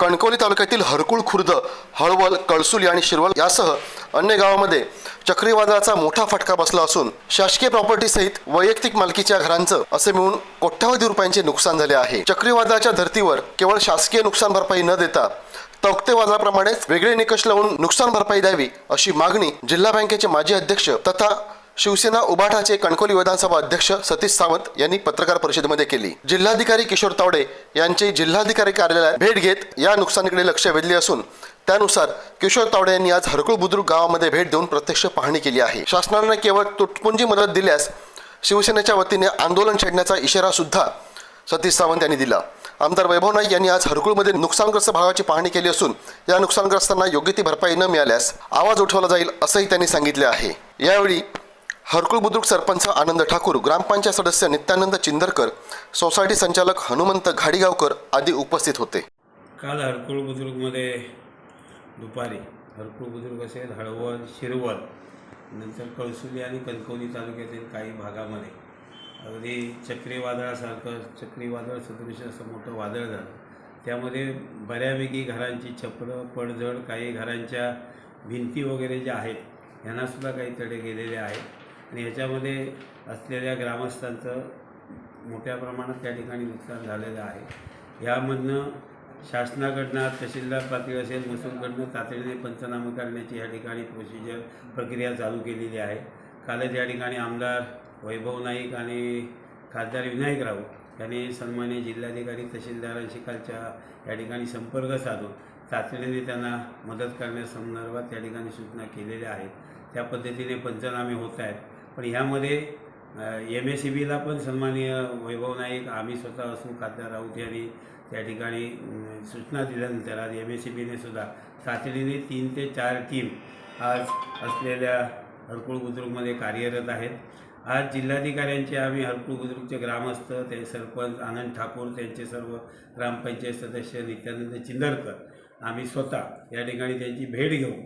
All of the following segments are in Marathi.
कणकवली तालुक्यातील हरकुळ खुर्द हळवल कळसुली आणि शिरवल यासह अन्य गावामध्ये चक्रीवादळाचा मोठा फटका बसला असून शासकीय प्रॉपर्टी सहित वैयक्तिक मालकीच्या घरांचं असे मिळून कोट्यावधी रुपयांचे नुकसान झाले आहे. चक्रीवादळाच्या धर्तीवर केवळ शासकीय नुकसान भरपाई न देता तौक्ते वादळाप्रमाणेच वेगळे निकष लावून नुकसान भरपाई द्यावी अशी मागणी जिल्हा बँकेचे माजी अध्यक्ष तथा शिवसेना उभाठाचे कणकोली विधानसभा अध्यक्ष सतीश सावंत यांनी पत्रकार परिषदेमध्ये केली. जिल्हाधिकारी किशोर तावडे यांची जिल्हाधिकारी कार्यालयात भेट घेत या नुकसानीकडे लक्ष वेधले असून त्यानुसार किशोर तावडे यांनी आज हरकुळ बुद्रुक गावामध्ये भेट देऊन प्रत्यक्ष पाहणी केली आहे. शासनाने केवळ तुटपुंजी मदत दिल्यास शिवसेनेच्या वतीने आंदोलन छेडण्याचा इशारा सुद्धा सतीश सावंत यांनी दिला. आमदार वैभव नाईक यांनी आज हरकुळमध्ये नुकसानग्रस्त भागाची पाहणी केली असून या नुकसानग्रस्तांना योग्य ती भरपाई न मिळाल्यास आवाज उठवला जाईल असंही त्यांनी सांगितले आहे. यावेळी हरकुळ बुद्रुक सरपंच आनंद ठाकूर ग्रामपंचायत सदस्य नित्यानंद चिंदरकर सोसायटी संचालक हनुमंत घाडीगावकर आदी उपस्थित होते. काल हरकुळ बुद्रुकमध्ये दुपारी हरकुळ बुद्रुक असेल हळवद शिरवळ नंतर कळसुली आणि कणकवली तालुक्यातील काही भागामध्ये अगदी चक्रीवादळासारखं चक्रीवादळ सदृश असं मोठं वादळ झालं. त्यामध्ये बऱ्यापैकी घरांची छपरं पडझड काही घरांच्या भिंती वगैरे ज्या आहेत ह्यांनासुद्धा काही तडे गेलेले आहेत. आणि याच्यामध्ये असलेल्या ग्रामस्थांचं मोठ्या प्रमाणात त्या ठिकाणी नुकसान झालेलं आहे. यामधनं शासनाकडनं तहसीलदार पातळी असेल महसूलकडनं तातडीने पंचनामे करण्याची या ठिकाणी प्रोसिजर प्रक्रिया चालू केलेली आहे. कालच या ठिकाणी आमदार वैभव नाईक आणि खासदार विनायक राऊत यांनी सन्मान्य जिल्हाधिकारी तहसीलदारांशी कालच्या या ठिकाणी संपर्क साधून तातडीने त्यांना मदत करण्यासंदर्भात त्या ठिकाणी सूचना केलेल्या आहेत. त्या पद्धतीने पंचनामे होत आहेत. पण ह्यामध्ये एम एस सी बीला पण सन्माननीय वैभव नाईक आम्ही स्वतः असून खासदार राऊत यांनी त्या ठिकाणी सूचना दिल्यानंतर आज एम एस सी बीने सुद्धा तातडीने तीन ते चार टीम आज असलेल्या हरकुळ बुद्रुकमध्ये कार्यरत आहेत. आज जिल्हाधिकाऱ्यांचे आम्ही हरकुळ बुद्रुकचे ग्रामस्थ ते सरपंच आनंद ठाकूर त्यांचे सर्व ग्रामपंचायत सदस्य नित्यानंद चिंदरकर आम्ही स्वतः या ठिकाणी त्यांची भेट घेऊन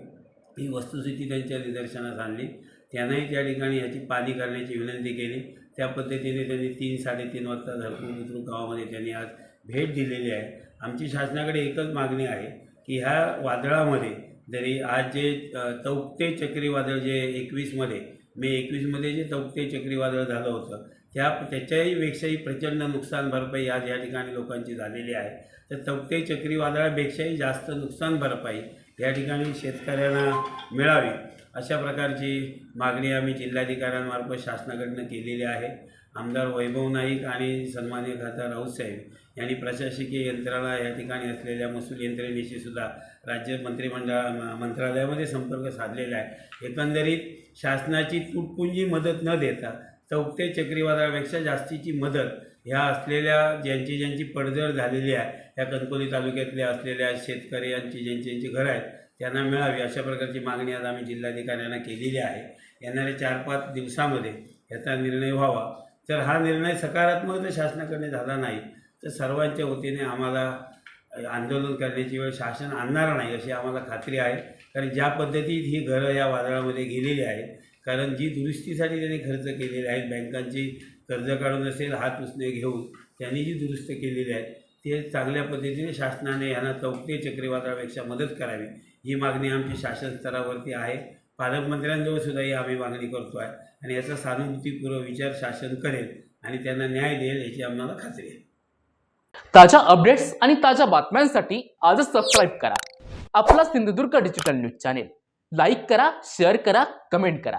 ही वस्तुस्थिती त्यांच्या निदर्शनास आणली. त्यांनाही त्या ठिकाणी ह्याची पाणी करण्याची विनंती केली. त्या पद्धतीने त्यांनी तीन साडेतीन वाजता धरपूर बुद्रुक गावामध्ये त्यांनी आज भेट दिलेली आहे. आमची शासनाकडे एकच मागणी आहे की ह्या वादळामध्ये जरी आज जे अ, तौक्ते चक्रीवादळ जे एकवीसमध्ये मे एकवीसमध्ये जे तौक्ते चक्रीवादळ झालं होतं त्या त्याच्याही पेक्षाही प्रचंड नुकसान भरपाई आज या ठिकाणी लोकांची झालेली आहे. तर तौक्ते चक्रीवादळापेक्षाही जास्त नुकसान भरपाई या ठिकाणी शेतकऱ्यांना मिळावी अशा प्रकारची मागणी आम्ही जिल्हाधिकाऱ्यांमार्फत शासनाकडनं केलेली आहे. आमदार वैभव नाईक आणि सन्मान्य खासदार राऊतसाहेब यांनी प्रशासकीय यंत्रणा या ठिकाणी असलेल्या महसूल यंत्रणेशी सुद्धा राज्य मंत्रिमंडळ म- मंत्रालयामध्ये संपर्क साधलेला आहे. एकंदरीत शासनाची तुटपुंजी मदत न देता चौथे चक्रीवादळापेक्षा जास्तीची मदत ह्या असलेल्या ज्यांची ज्यांची पडझड झालेली आहे ह्या कणकोली तालुक्यातल्या असलेल्या शेतकऱ्यांची ज्यांची ज्यांची घरं आहेत त्यांना मिळावी अशा प्रकारची मागणी आज आम्ही जिल्हाधिकाऱ्यांना केलेली आहे. येणाऱ्या चार पाच दिवसामध्ये याचा निर्णय व्हावा. तर हा निर्णय सकारात्मक जर शासनाकडे झाला नाही तर सर्वांच्या वतीने आम्हाला आंदोलन करण्याची वेळ शासन आणणार नाही अशी आम्हाला खात्री आहे. कारण ज्या पद्धतीत ही घरं या वादळामध्ये गेलेली आहेत कारण जी दुरुस्तीसाठी त्यांनी खर्च केलेले आहेत बँकांची कर्ज काढून असेल हात उसने घेऊन त्यांनी जी दुरुस्त केलेली आहे ते चांगल्या पद्धतीने शासनाने यांना चौकटे चक्रीवादळापेक्षा मदत करावी ही मागणी आमची शासन स्तरावरती आहे. पालकमंत्र्यांजवळ सुद्धा ही आम्ही मागणी करतो आहे आणि याचा सहानुभूतीपूर्व विचार शासन करेल आणि त्यांना न्याय देईल याची आम्हाला खात्री आहे. ताज्या अपडेट्स आणि ताज्या बातम्यांसाठी आजच सबस्क्राईब करा. आपला Sindhudurg digital news channel like करा शेअर करा कमेंट करा.